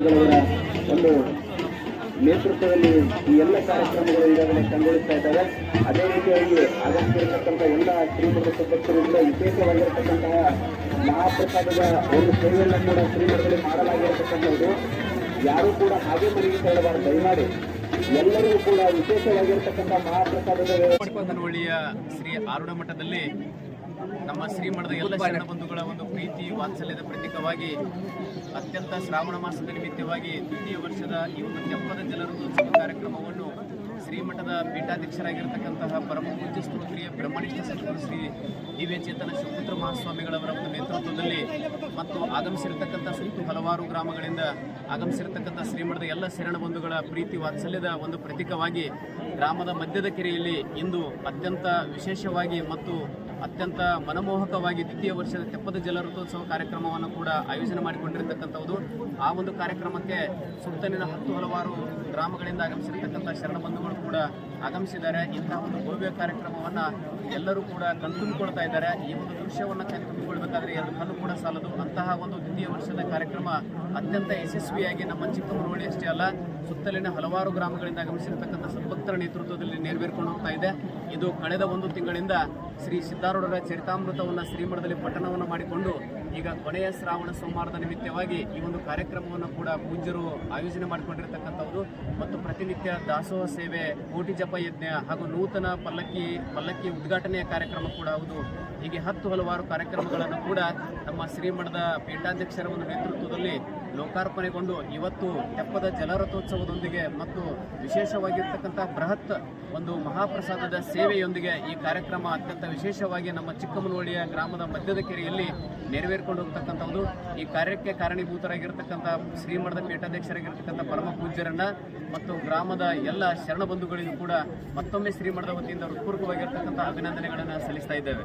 ಒಂದು ನೇತೃತ್ವದಲ್ಲಿ ಈ ಎಲ್ಲ ಕಾರ್ಯಕ್ರಮಗಳು ಈಗಾಗಲೇ ಕಂಗೊಳಿಸ್ತಾ ಇದ್ದಾವೆ. ಅದೇ ರೀತಿಯಾಗಿ ಅಗತ್ಯವಿರತಕ್ಕಂಥ ಎಲ್ಲ ಶ್ರೀಮಠದ ಸದಸ್ಯರು ಕೂಡ ವಿಶೇಷವಾಗಿರತಕ್ಕಂತಹ ಮಹಾಪ್ರಸಾದದ ಒಂದು ಸೇವೆಯನ್ನು ಕೂಡ ಶ್ರೀಮಠದಲ್ಲಿ ಮಾಡಲಾಗಿರತಕ್ಕಂಥದ್ದು. ಯಾರೂ ಕೂಡ ಹಾಗೆ ತೆರಳಬಾರದು ದಯಮಾಡಿ ಎಲ್ಲರಿಗೂ ಕೂಡ ವಿಶೇಷವಾಗಿರತಕ್ಕಂಥ ಮಹಾಪ್ರಸಾದದ ಶ್ರೀ ಆರುಣ ಮಠದಲ್ಲಿ ನಮ್ಮ ಶ್ರೀಮಠದ ಎಲ್ಲ ಶರಣ ಬಂಧುಗಳ ಒಂದು ಪ್ರೀತಿ ವಾತ್ಸಲ್ಯದ ಪ್ರತೀಕವಾಗಿ ಅತ್ಯಂತ ಶ್ರಾವಣ ಮಾಸದ ನಿಮಿತ್ತವಾಗಿ ದ್ವಿತೀಯ ವರ್ಷದ ಈ ಒಂದು ತೆಪ್ಪದ ಜಲಋತೋತ್ಸವ ಕಾರ್ಯಕ್ರಮವನ್ನು ಶ್ರೀಮಠದ ಪೀಠಾಧ್ಯಕ್ಷರಾಗಿರ್ತಕ್ಕಂತಹ ಪರಮ ಪೂಜ್ಯ ಸ್ತೋತ್ರಿಯ ಬ್ರಹ್ಮನಿಷ್ಠ ಸದ್ಗುರು ಶ್ರೀ ದಿವ್ಯ ಚೇತನ ಶಿವಪುತ್ರ ಮಹಾಸ್ವಾಮಿಗಳವರ ಒಂದು ನೇತೃತ್ವದಲ್ಲಿ ಮತ್ತು ಆಗಮಿಸಿರ್ತಕ್ಕಂಥ ಸುತ್ತು ಹಲವಾರು ಗ್ರಾಮಗಳಿಂದ ಆಗಮಿಸಿರ್ತಕ್ಕಂಥ ಶ್ರೀಮಠದ ಎಲ್ಲ ಶರಣ ಬಂಧುಗಳ ಪ್ರೀತಿ ವಾತ್ಸಲ್ಯದ ಒಂದು ಪ್ರತೀಕವಾಗಿ ಗ್ರಾಮದ ಮಧ್ಯದ ಕೆರೆಯಲ್ಲಿ ಇಂದು ಅತ್ಯಂತ ವಿಶೇಷವಾಗಿ ಮತ್ತು ಅತ್ಯಂತ ಮನಮೋಹಕವಾಗಿ ದ್ವಿತೀಯ ವರ್ಷದ ತೆಪ್ಪದ ಜಲ ಋತೋತ್ಸವ ಕಾರ್ಯಕ್ರಮವನ್ನು ಕೂಡ ಆಯೋಜನೆ ಮಾಡಿಕೊಂಡಿರ್ತಕ್ಕಂಥದ್ದು. ಆ ಒಂದು ಕಾರ್ಯಕ್ರಮಕ್ಕೆ ಸುತ್ತಲಿನ ಹತ್ತು ಹಲವಾರು ಗ್ರಾಮಗಳಿಂದ ಆಗಮಿಸಿರ್ತಕ್ಕಂಥ ಶರಣ ಬಂಧುಗಳು ಕೂಡ ಆಗಮಿಸಿದ್ದಾರೆ. ಇಂತಹ ಒಂದು ಭವ್ಯ ಕಾರ್ಯಕ್ರಮವನ್ನು ಎಲ್ಲರೂ ಕೂಡ ಕಣ್ತುಂಬಿಕೊಳ್ತಾ ಇದ್ದಾರೆ. ಈ ಒಂದು ದೃಶ್ಯವನ್ನು ಕಣ್ತುಂಬಿಕೊಳ್ಬೇಕಾದ್ರೆ ಎರಡು ಕಣ್ಣು ಕೂಡ ಸಾಲದು. ಅಂತಹ ಒಂದು ದ್ವಿತೀಯ ವರ್ಷದ ಕಾರ್ಯಕ್ರಮ ಅತ್ಯಂತ ಯಶಸ್ವಿಯಾಗಿ ನಮ್ಮ ಚಿಕ್ಕಮಗಳೂರು ಅಷ್ಟೇ ಅಲ್ಲ, ಸುತ್ತಲಿನ ಹಲವಾರು ಗ್ರಾಮಗಳಿಂದ ಆಗಮಿಸಿರ್ತಕ್ಕಂಥ ಸದ್ಭಕ್ತರ ನೇತೃತ್ವದಲ್ಲಿ ನೆರವೇರ್ಕೊಂಡು ಹೋಗ್ತಾ ಇದೆ. ಇದು ಕಳೆದ ಒಂದು ತಿಂಗಳಿಂದ ಶ್ರೀ ಸಿದ್ಧಾರೂಢರ ಚರಿತಾಮೃತವನ್ನು ಶ್ರೀಮಠದಲ್ಲಿ ಪಠಣವನ್ನು ಮಾಡಿಕೊಂಡು ಈಗ ಕೊನೆಯ ಶ್ರಾವಣ ಸೋಮವಾರದ ನಿಮಿತ್ತವಾಗಿ ಈ ಒಂದು ಕಾರ್ಯಕ್ರಮವನ್ನು ಕೂಡ ಪೂಜ್ಯರು ಆಯೋಜನೆ ಮಾಡಿಕೊಂಡಿರ್ತಕ್ಕಂಥದ್ದು ಮತ್ತು ಪ್ರತಿನಿತ್ಯ ದಾಸೋಹ ಸೇವೆ, ಕೋಟಿ ಜಪ ಯಜ್ಞ ಹಾಗೂ ನೂತನ ಪಲ್ಲಕ್ಕಿ ಪಲ್ಲಕ್ಕಿ ಉದ್ಘಾಟನೆಯ ಕಾರ್ಯಕ್ರಮ ಕೂಡ ಹೌದು. ಹೀಗೆ ಹತ್ತು ಹಲವಾರು ಕಾರ್ಯಕ್ರಮಗಳನ್ನು ಕೂಡ ನಮ್ಮ ಶ್ರೀಮಠದ ಪೀಠಾಧ್ಯಕ್ಷರ ಒಂದು ನೇತೃತ್ವದಲ್ಲಿ ಲೋಕಾರ್ಪಣೆಗೊಂಡು ಇವತ್ತು ತೆಪ್ಪದ ಜಲರಥೋತ್ಸವದೊಂದಿಗೆ ಮತ್ತು ವಿಶೇಷವಾಗಿರ್ತಕ್ಕಂಥ ಬೃಹತ್ ಒಂದು ಮಹಾಪ್ರಸಾದದ ಸೇವೆಯೊಂದಿಗೆ ಈ ಕಾರ್ಯಕ್ರಮ ಅತ್ಯಂತ ವಿಶೇಷವಾಗಿ ನಮ್ಮ ಚಿಕ್ಕಮನವಳ್ಳಿಯ ಗ್ರಾಮದ ಮಧ್ಯದ ಕೆರೆಯಲ್ಲಿ ನೆರವೇರ್ಕೊಂಡು ಹೋಗ್ತಕ್ಕಂಥದ್ದು. ಈ ಕಾರ್ಯಕ್ಕೆ ಕಾರಣೀಭೂತರಾಗಿರ್ತಕ್ಕಂಥ ಶ್ರೀಮಠದ ಪೀಠಾಧ್ಯಕ್ಷರಾಗಿರ್ತಕ್ಕಂಥ ಪರಮ ಪೂಜ್ಯರನ್ನ ಮತ್ತು ಗ್ರಾಮದ ಎಲ್ಲ ಶರಣ ಬಂಧುಗಳಿಗೂ ಕೂಡ ಮತ್ತೊಮ್ಮೆ ಶ್ರೀಮಠದ ವತಿಯಿಂದ ಹೃತ್ಪೂರ್ವಕವಾಗಿರ್ತಕ್ಕಂಥ ಅಭಿನಂದನೆಗಳನ್ನು ಸಲ್ಲಿಸ್ತಾ ಇದ್ದೇವೆ.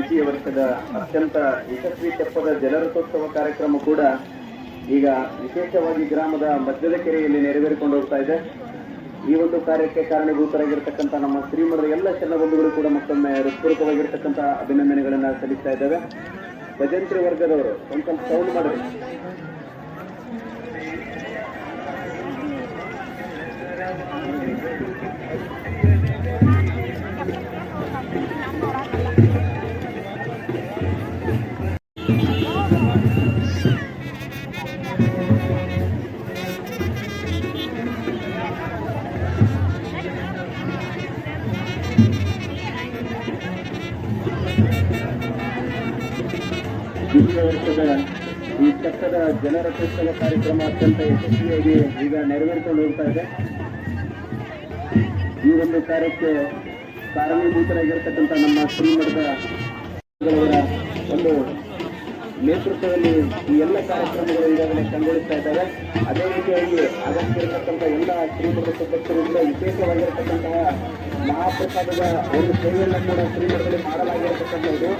ದ್ವಿತೀಯ ವರ್ಷದ ಅತ್ಯಂತ ಯಶಸ್ವಿ ತೆಪ್ಪದ ಜಲರಥೋತ್ಸವ ಕಾರ್ಯಕ್ರಮ ಕೂಡ ಈಗ ವಿಶೇಷವಾಗಿ ಗ್ರಾಮದ ಮಧ್ಯದ ಕೆರೆಯಲ್ಲಿ ನೆರವೇರಿಕೊಂಡು ಹೋಗ್ತಾ ಇದೆ. ಈ ಒಂದು ಕಾರ್ಯಕ್ಕೆ ಕಾರಣೀಭೂತರಾಗಿರ್ತಕ್ಕಂಥ ನಮ್ಮ ಶ್ರೀಮಠದ ಎಲ್ಲ ಚೆನ್ನ ಬಂಧುಗಳು ಕೂಡ ಮತ್ತೊಮ್ಮೆ ಹೃತ್ಪೂರ್ವಕವಾಗಿರ್ತಕ್ಕಂಥ ಅಭಿನಂದನೆಗಳನ್ನು ಸಲ್ಲಿಸ್ತಾ ಇದ್ದೇವೆ. ಭಜಂತ್ರಿ ವರ್ಗದವರು, ಒಂದು ಸ್ವಲ್ಪ ಸೌಂಡ್ ಮಾಡಿ ಈ ಜನರ ಜನರಥೋತ್ಸವ ಕಾರ್ಯಕ್ರಮ ಅತ್ಯಂತ ಯಶಸ್ವಿಯಾಗಿ ಈಗ ನೆರವೇರಿಕೊಂಡು ಹೋಗ್ತಾ ಇದೆ. ಈ ಒಂದು ಕಾರ್ಯಕ್ಕೆ ಕಾರಣೀಭೂತರಾಗಿರ್ತಕ್ಕಂಥ ನಮ್ಮ ಶ್ರೀಮಠದ ಒಂದು ನೇತೃತ್ವದಲ್ಲಿ ಈ ಎಲ್ಲ ಕಾರ್ಯಕ್ರಮಗಳು ಈಗಾಗಲೇ ಕಂಗೊಳಿಸ್ತಾ ಇದ್ದಾವೆ. ಅದೇ ರೀತಿಯಾಗಿ ಅಗತ್ಯವಿರತಕ್ಕಂಥ ಎಲ್ಲ ಶ್ರೀಮಠದ ಸದಸ್ಯರು ಕೂಡ ವಿಶೇಷವಾಗಿರತಕ್ಕಂತಹ ಮಹಾಪ್ರಸಾದದ ಒಂದು ಸೇವೆಯನ್ನು ಕೂಡ ಶ್ರೀಮಠದಲ್ಲಿ ಮಾಡಲಾಗಿರತಕ್ಕಂಥದ್ದು.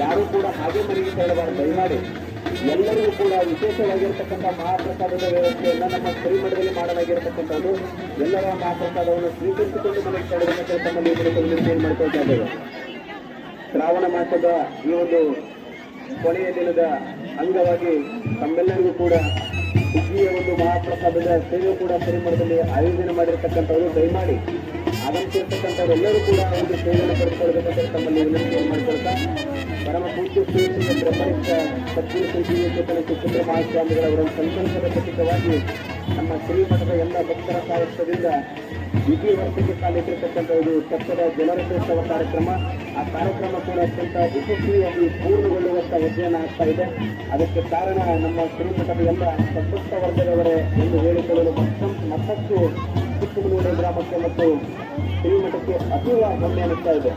ಯಾರೂ ಕೂಡ ಹಾಗೆ ಮನೆಗೆ ತೆರಳಬಾರದು. ದಯಮಾಡಿ ಎಲ್ಲರಿಗೂ ಕೂಡ ವಿಶೇಷವಾಗಿರ್ತಕ್ಕಂಥ ಮಹಾಪ್ರಸಾದದ ವ್ಯವಸ್ಥೆಯನ್ನು ನಮ್ಮ ಪರಿಮಳದಲ್ಲಿ ಮಾಡಲಾಗಿರತಕ್ಕಂಥದ್ದು, ಎಲ್ಲರ ಮಹಾಪ್ರಸಾದವನ್ನು ಸ್ವೀಕರಿಸಿಕೊಂಡು ಮನೆಗೆ ತೆರಳಬೇಕಂತ ತಮ್ಮಲ್ಲಿ ಮಾಡ್ಕೊಳ್ತಾ ಇದ್ದೇವೆ? ಶ್ರಾವಣ ಮಾಸದ ಈ ಒಂದು ಕೊನೆಯ ದಿನದ ಅಂಗವಾಗಿ ತಮ್ಮೆಲ್ಲರಿಗೂ ಕೂಡ ಸುಗ್ಗಿಯ ಒಂದು ಮಹಾಪ್ರಸಾದದ ಸೇವೆ ಕೂಡ ಪರಿಮಳದಲ್ಲಿ ಆಯೋಜನೆ ಮಾಡಿರ್ತಕ್ಕಂಥವ್ರು ದಯಮಾಡಿ ಎಲ್ಲರೂ ಕೂಡ ಒಂದು ಸೇವೆಯನ್ನು ಪಡೆದುಕೊಳ್ಳಬೇಕಂತ ತಮ್ಮಲ್ಲಿ ವಿನಂತಿಯನ್ನು ಮಾಡಿಕೊಳ್ತಾ ಪರಮ ಪೂಜ್ಯ ಬ್ರಹ್ಮನಿಷ್ಠ ಸದ್ಗುರು ಶ್ರೀ ಸುಪುತ್ರ ಮಹಾಸ್ವಾಮಿಗಳವರ ಸಂಕಲ್ಪದ ಪ್ರತೀಕವಾಗಿ ನಮ್ಮ ಶ್ರೀಮಠದ ಎಲ್ಲ ಭಕ್ತರ ಸಾಹಿತ್ಯದಿಂದ ದ್ವಿತೀಯ ವರ್ಷಕ್ಕೆ ಕಾಲಿಟ್ಟಿರ್ತಕ್ಕಂಥ ಇದು ತತ್ವದ ಜನರಥೋತ್ಸವ ಕಾರ್ಯಕ್ರಮ. ಆ ಕಾರ್ಯಕ್ರಮ ಕೂಡ ಅತ್ಯಂತ ಯಶಸ್ವಿಯಾಗಿ ಪೂರ್ಣಗೊಳ್ಳುವಂಥ ಅಧ್ಯಯನ ಆಗ್ತಾ ಇದೆ. ಅದಕ್ಕೆ ಕಾರಣ ನಮ್ಮ ಶ್ರೀಮಠದ ಎಲ್ಲ ಸಂತೃಪ್ತ ವರ್ಗದವರೇ ಎಂದು ಹೇಳಿಕೊಳ್ಳಲು ಮತ್ತಷ್ಟು ಚಿಕ್ಕಮಗಳೂರು ಗ್ರಾಮಕ್ಕೆ ಮತ್ತು ಶ್ರೀಮಠಕ್ಕೆ ಅತೀವ ಹೆಮ್ಮೆ ಅನ್ನಿಸ್ತಾ ಇದೆ.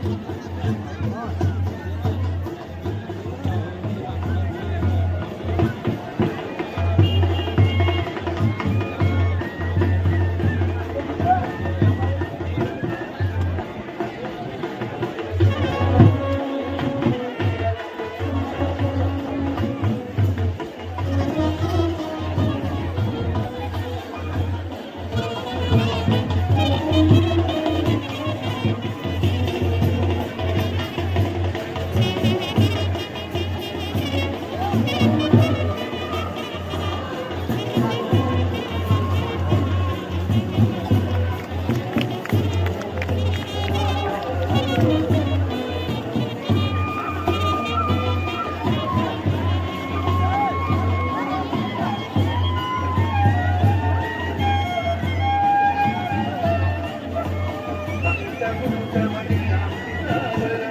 Thank you.